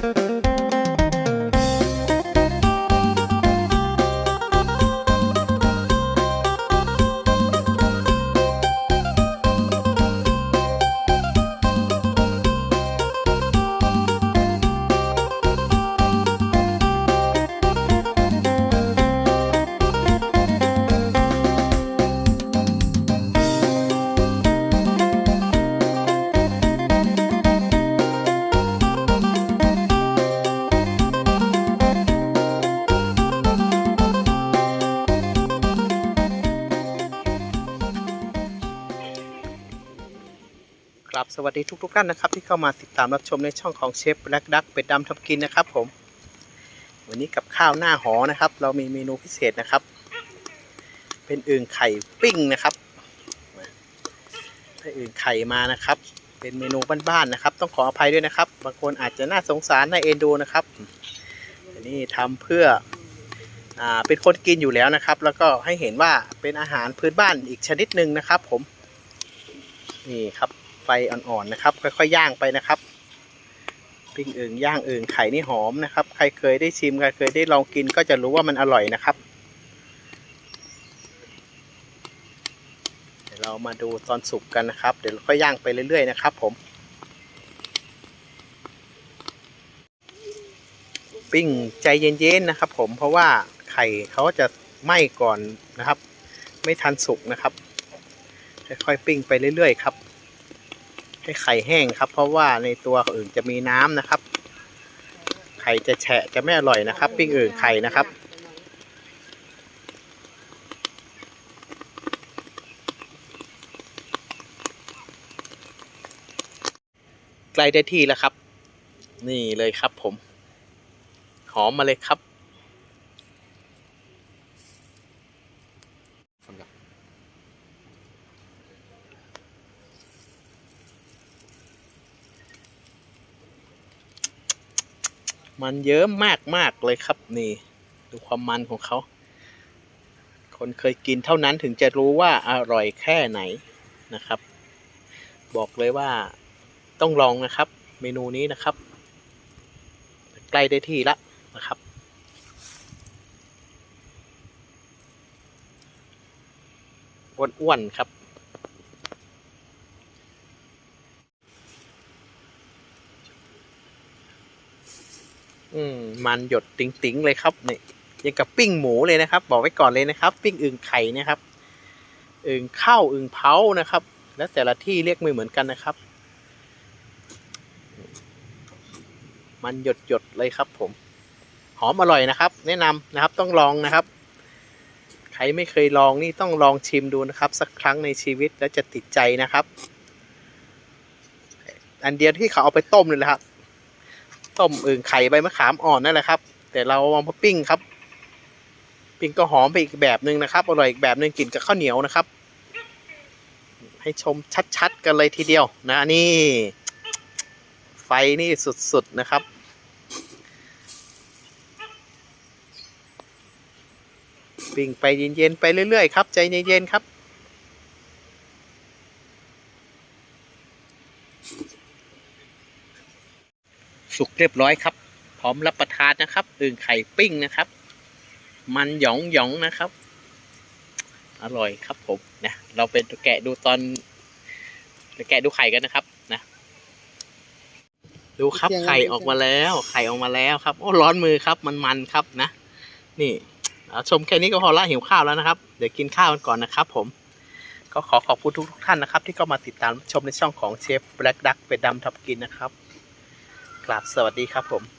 ค รับสวัสดีทุกๆท่านนะครับที่เข้ามาติดตามรับชมในช่องของเชฟแบล็กดักเป็ดดำทำกินนะครับผมวันนี้กับข้าวหน้าหอนะครับ เรามีเมนูพิเศษนะครับ เป็นอึ่งไข่ปิ้งนะครับได้อึ่งไข่มานะครับ เป็นเมนูบ้านๆนะครับ ต้องขออภัยด้วยนะครับ บางคนอาจจะน่าสงสารน่าเอ็นดูนะครับอันนี้ทำเพื่ออ่าเป็นคนกินอยู่แล้วนะครับ แล้วก็ให้เห็นว่าเป็นอาหารพื้นบ้านอีกชนิดหนึ่งนะครับ ผมนี่ครับ ฟอ่อนๆนะครับ ค่อยๆย่างไปนะครับปิ้งเอึ่งย่างเอึ่งไข่นี่หอมนะครับ ใครเคยได้ชิมใครเคยได้ลองกินก็จะรู้ว่ามันอร่อยนะครับเดี๋ยวเรามาดูตอนสุกกันนะครับ เดี๋ยวค่อยย่างไปเรื่อยๆนะครับ ผม ปิ้งใจเย็นๆนะครับ ผมเพราะว่าไข่เขาจะไหม้ก่อนนะครับ ไม่ทันสุกนะครับค่อยๆปิ้งไปเรื่อยๆครับ ให้ไข่แห้งครับ เพราะว่าในตัวอื่นจะมีน้ำนะครับ ไข่จะแฉะจะไม่อร่อยนะครับ ปิ้งอื่นไข่นะครับใกล้ได้ที่แล้วครับ นี่เลยครับผม หอมมาเลยครับ มันเยิ้มมากมากๆเลยครับนี่ ดูความมันของเขา คนเคยกินเท่านั้นถึงจะรู้ว่าอร่อยแค่ไหนนะครับ บอกเลยว่าต้องลองนะครับ เมนูนี้นะครับ ใกล้ได้ที่ละนะครับอ้วนๆครับ อืมมันหยดติ๋งๆเลยครับนี่ยังกับปิ้งหมูเลยนะครับ บอกไว้ก่อนเลยนะครับ ปิ้งอึ่งไข่นะครับอึ่งข้าวอึ่งเผานะครับ แล้วแต่ละที่เรียกไม่เหมือนกันนะครับ มันหยดหยดๆเลยครับ ผม หอมอร่อยนะครับ แนะนำนะครับต้องลองนะครับ ใครไม่เคยลองนี่ต้องลองชิมดูนะครับ สักครั้งในชีวิตแล้วจะติดใจนะครับ อันเดียวที่เขาเอาไปต้มเลยแหละครับ ต้มอึ่งไข่ใบมะขามอ่อนนั่นแหละครับ แต่เราเอามาปิ้งครับ ปิ้งก็หอมไปอีกแบบหนึ่งนะครับอร่อยอีกแบบหนึ่งกินกับข้าวเหนียวนะครับ ให้ชมชัดๆกันเลยทีเดียว นะนี่ ไฟนี่สุดๆนะครับปิ้งไปเย็นๆไปเรื่อยๆครับใจเย็นๆครับ สุกเรียบร้อยครับ พร้อมรับประทานนะครับอึ่งไข่ปิ้งนะครับ มันหยองหยองๆนะครับ อร่อยครับผมนะเราเป็นแกะดูตอนแกะดูไข่กันนะครับนะดูครับไข่ออกมาแล้ว ไข่ออกมาแล้วครับโอ้ร้อนมือครับมันมันๆครับนะ นี่เอาชมแค่นี้ก็พอละหิวข้าวแล้วนะครับ เดี๋ยวกินข้าวกันก่อนนะครับ ผมก็ขอขอบคุณทุกๆท่านนะครับ ที่เข้ามาติดตามชมในช่องของเชฟแบล็กดักเป็ดดำทับกินนะครับก ราบสวัสดีครับผม